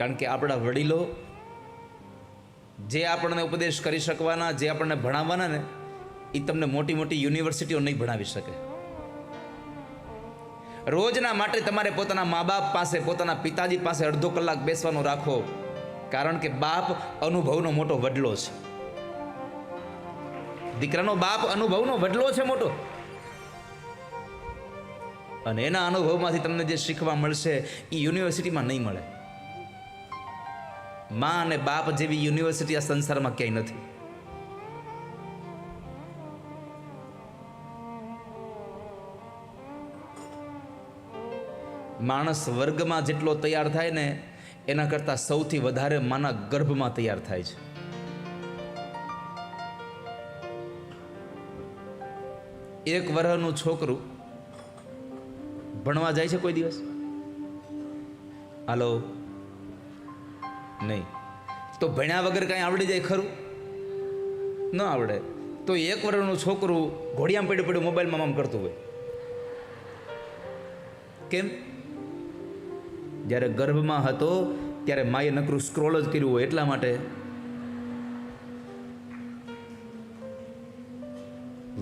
કારણ કે આપણા વડીલો જે આપણને ઉપદેશ કરી શકવાના, જે આપણને ભણાવવાના ને એ તમને મોટી મોટી યુનિવર્સિટીઓ નહીં ભણાવી શકે. રોજના માટે તમારે પોતાના મા બાપ પાસે, પોતાના પિતાજી પાસે અડધો કલાક બેસવાનું રાખો, કારણ કે બાપ અનુભવનો મોટો વડલો છે. દીકરાનો બાપ અનુભવનો વડલો છે મોટો. અને એના અનુભવમાંથી તમને જે શીખવા મળશે એ યુનિવર્સિટીમાં નહીં મળે. માં અને બાપ જેવી યુનિવર્સિટી આ સંસારમાં ક્યાંય નથી. માણસ વર્ગમાં જેટલો તૈયાર થાય ને, એના કરતાં સૌથી વધારે માના ગર્ભમાં તૈયાર થાય છે. એક વર્ષનું છોકરું ભણવા જાય છે કોઈ દિવસ? હાલો? નહીં. તો ભણ્યા વગર કાંઈ આવડી જાય ખરું? ન આવડે. તો એક વર્ષનું છોકરું ઘોડિયામાં પડ્યું પડ્યું મોબાઈલમાં આમ કરતું હોય. કેમ? જ્યારે ગર્ભમાં હતો, ત્યારે માએ નકરું સ્ક્રોલ જ કર્યું હોય એટલા માટે.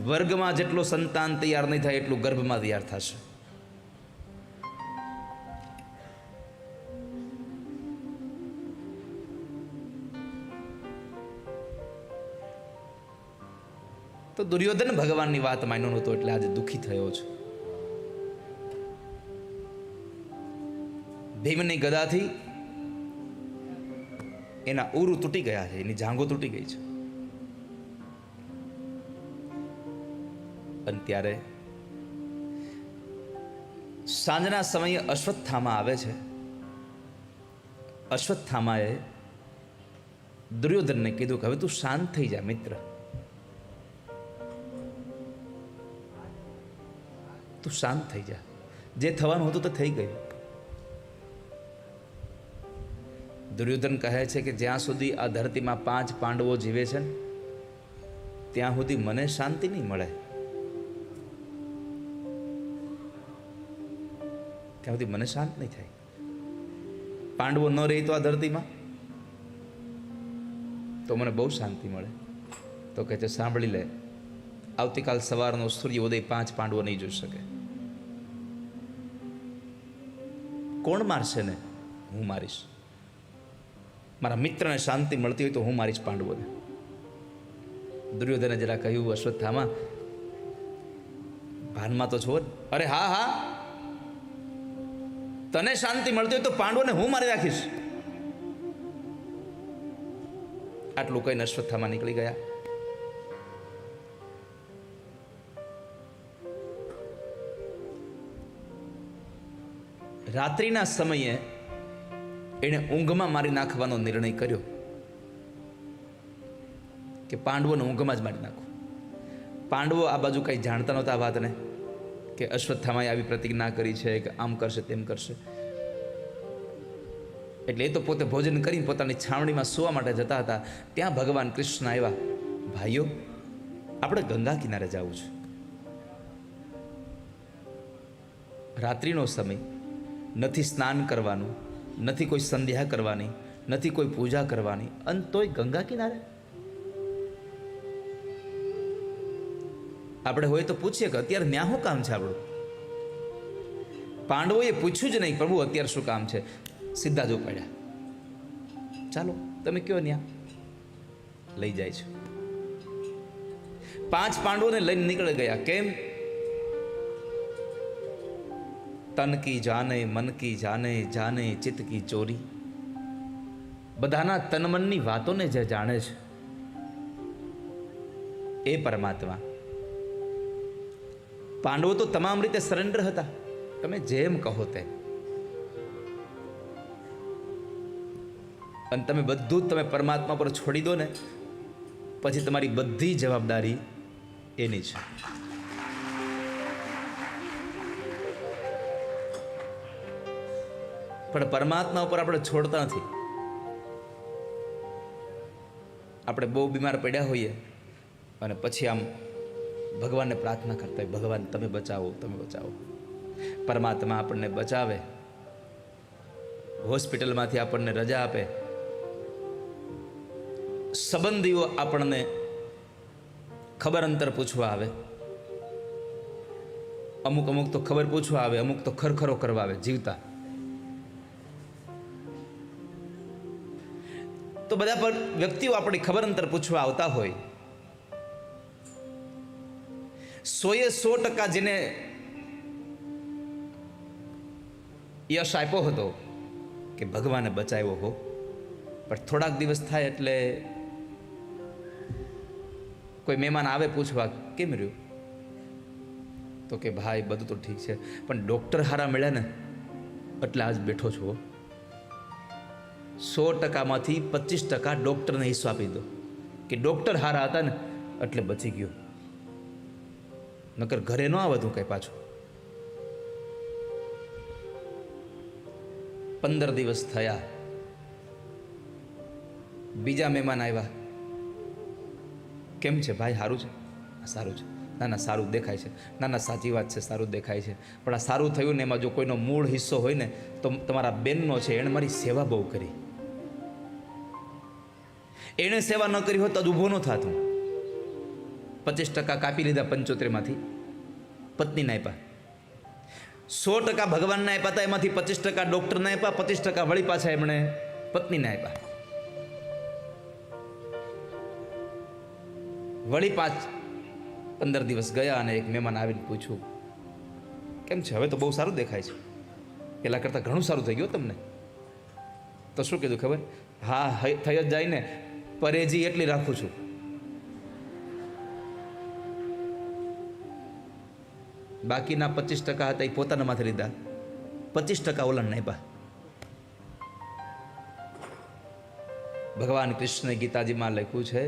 વર્ગમાં જેટલો સંતાન તૈયાર નહીં થાય એટલું ગર્ભમાં તૈયાર થશે. તો દુર્યોધન ભગવાનની વાત માન્યો નહોતો એટલે આજે દુઃખી થયો છે. ભીમની ગદાથી એના ઉરુ તૂટી ગયા છે, એની જાંગો તૂટી ગઈ છે. અને ત્યારે સાંજના સમયે અશ્વત્થામા આવે છે. અશ્વત્થામાએ દુર્યોધનને કીધું કે હવે તું શાંત થઈ જા મિત્ર. તું શાંત થઈ જા. જે થવાનું હતું તો થઈ ગયું. દુર્યોધન કહે છે કે જ્યાં સુધી આ ધરતીમાં પાંચ પાંડવો જીવે છે ત્યાં સુધી મને શાંતિ નહીં મળે. ત્યાં સુધી મને શાંત નહીં થાય. પાંડવો ન રહી તો આ ધરતીમાં? તો મને બહુ શાંતિ મળે. તો કહે છે, સાંભળી લે આવતીકાલ સવારનો સૂર્ય ઉદય પાંચ પાંડવો નહીં જોઈ શકે. કોણ મારશે ને? હું મારીશ. મારા મિત્રને શાંતિ મળતી હોય તો હું મારીશ પાંડવોને. દુર્યોધને જરા કહ્યું, અશ્વત્થામાં, ભાનમાં તો છો અરે હા હા. તને શાંતિ મળતી હોય તો પાંડવોને હું મારી રાખીશ આટલું કહીને અશ્વત્થામાં નીકળી ગયા. રાત્રિના સમયે એણે ઊંઘમાં મારી નાખવાનો નિર્ણય કર્યો કે પાંડવોને ઊંઘમાં જ મારી નાખો. પાંડવો આ બાજુ કંઈ જાણતા નહોતા વાતને કે અશ્વત્થામાએ આવી પ્રતિજ્ઞા કરી છે કે આમ કરશે તેમ કરશે. એટલે એ તો પોતે ભોજન કરીને પોતાની છાવણીમાં સુવા માટે જતા હતા. ત્યાં ભગવાન કૃષ્ણ આવ્યા, ભાઈઓ, આપણે ગંગા કિનારે જવું છે. રાત્રિનો સમય નથી સ્નાન કરવાનું, નથી કોઈ સંધ્યા કરવાની, નથી કોઈ પૂજા કરવાની. અને તોય ગંગા કિનારે? આપણે હોય તો પૂછીએ કે અત્યારે ન્યા શું કામ છે આપણું? પાંડવોએ પૂછ્યું જ નહીં, પ્રભુ, અત્યારે શું કામ છે? સીધા જ ઉપાડ્યા. ચાલો, તમે કયો ન્યા? લઈ જાય છે. પાંચ પાંડવોને લઈને નીકળી ગયા. કેમ? તન કી જાને, મન કી જાને જાને ચિત્ત કી ચોરી. બધાના તન મનની વાતોને જે જાણે છે, એ પરમાત્મા. પાંડવો તો તમામ રીતે સરેન્ડર હતા. તમે જેમ કહો તેમ. અને તમે બધું જ તમે પરમાત્મા પર છોડી દો ને, પછી તમારી બધી જવાબદારી એની છે. પણ પરમાત્મા ઉપર આપણે છોડતા નથી. આપણે બહુ બીમાર પડ્યા હોઈએ અને પછી આમ ભગવાનને પ્રાર્થના કરતા હોય, ભગવાન તમે બચાવો તમે બચાવો. પરમાત્મા આપણને બચાવે. હોસ્પિટલમાંથી આપણને રજા આપે. સંબંધીઓ આપણને ખબર અંતર પૂછવા આવે. અમુક અમુક તો ખબર પૂછવા આવે, અમુક તો ખરખરો કરવા આવે, જીવતા. તો બધા પર વ્યક્તિઓ આપણી ખબર અંતર પૂછવા આવતા હોય. સોએ સો ટકા જેને યશ આપ્યો હતો કે ભગવાને બચાવ્યો હો. પણ થોડાક દિવસ થાય એટલે કોઈ મહેમાન આવે પૂછવા, કેમ રહ્યું? તો કે, ભાઈ, બધું તો ઠીક છે, પણ ડૉક્ટર હારા મળ્યા ને, એટલે આજ બેઠો છું. સો ટકામાંથી પચીસ ટકા ડૉક્ટરને હિસ્સો આપી દો કે ડૉક્ટર હારા હતા ને, એટલે બચી ગયો. નકર ઘરે ન આવતું કંઈ પાછું. પંદર દિવસ થયા. બીજા મહેમાન આવ્યા. કેમ છે ભાઈ સારું છે? સારું છે. ના ના, સારું દેખાય છે. ના ના, સાચી વાત છે, સારું દેખાય છે. પણ આ સારું થયું ને એમાં જો કોઈનો મૂળ હિસ્સો હોય ને, તો તમારા બેનનો છે એણે મારી સેવા બહુ કરી. એણે સેવા ન કરી હોત તો ઊભો ન થાતું પચીસ ટકા કાપી લીધા પંચોતેરમાંથી. પત્નીને આપ્યા. સો ટકા ભગવાનને આપ્યા હતા એમાંથી પચીસ ટકા ડૉક્ટરને આપ્યા, પચીસ ટકા વળી પાછા એમણે પત્નીને આપ્યા. વળી પાંચ પંદર દિવસ ગયા અને એક મહેમાન આવીને પૂછ્યું, કેમ છે? હવે તો બહુ સારું દેખાય છે. પહેલાં કરતાં ઘણું સારું થઈ ગયું તમને. તો શું કીધું ખબર? હા થઈ જ જાય ને. પરેજી એટલી રાખું છું. બાકીના પચીસ ટકા હતા એ પોતાના માથે લીધા. પચીસ ટકા ઓલણ આપ્યા ભગવાન કૃષ્ણ ગીતાજીમાં લખ્યું છે,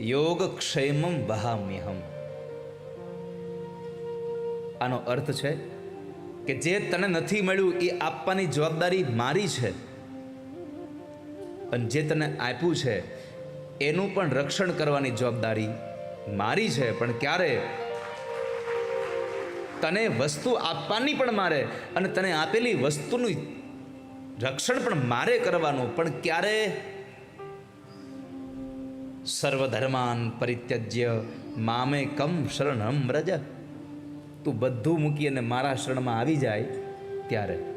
યોગ ક્ષેમમ વહામ્યહમ. આનો અર્થ છે કે જે તને નથી મળ્યું એ આપવાની જવાબદારી મારી છે. અને જે તને આપ્યું છે, એનું પણ રક્ષણ કરવાની જવાબદારી મારી છે, પણ ક્યારે? તને વસ્તુ આપવાની પણ મારે અને તને આપેલી વસ્તુનું રક્ષણ પણ મારે કરવાનું, પણ ક્યારે? સર્વધર્માન પરિત્યજ્ય મામે કમ શરણમ રજ તું બધું મૂકી અને મારા શરણમાં આવી જાય ત્યારે.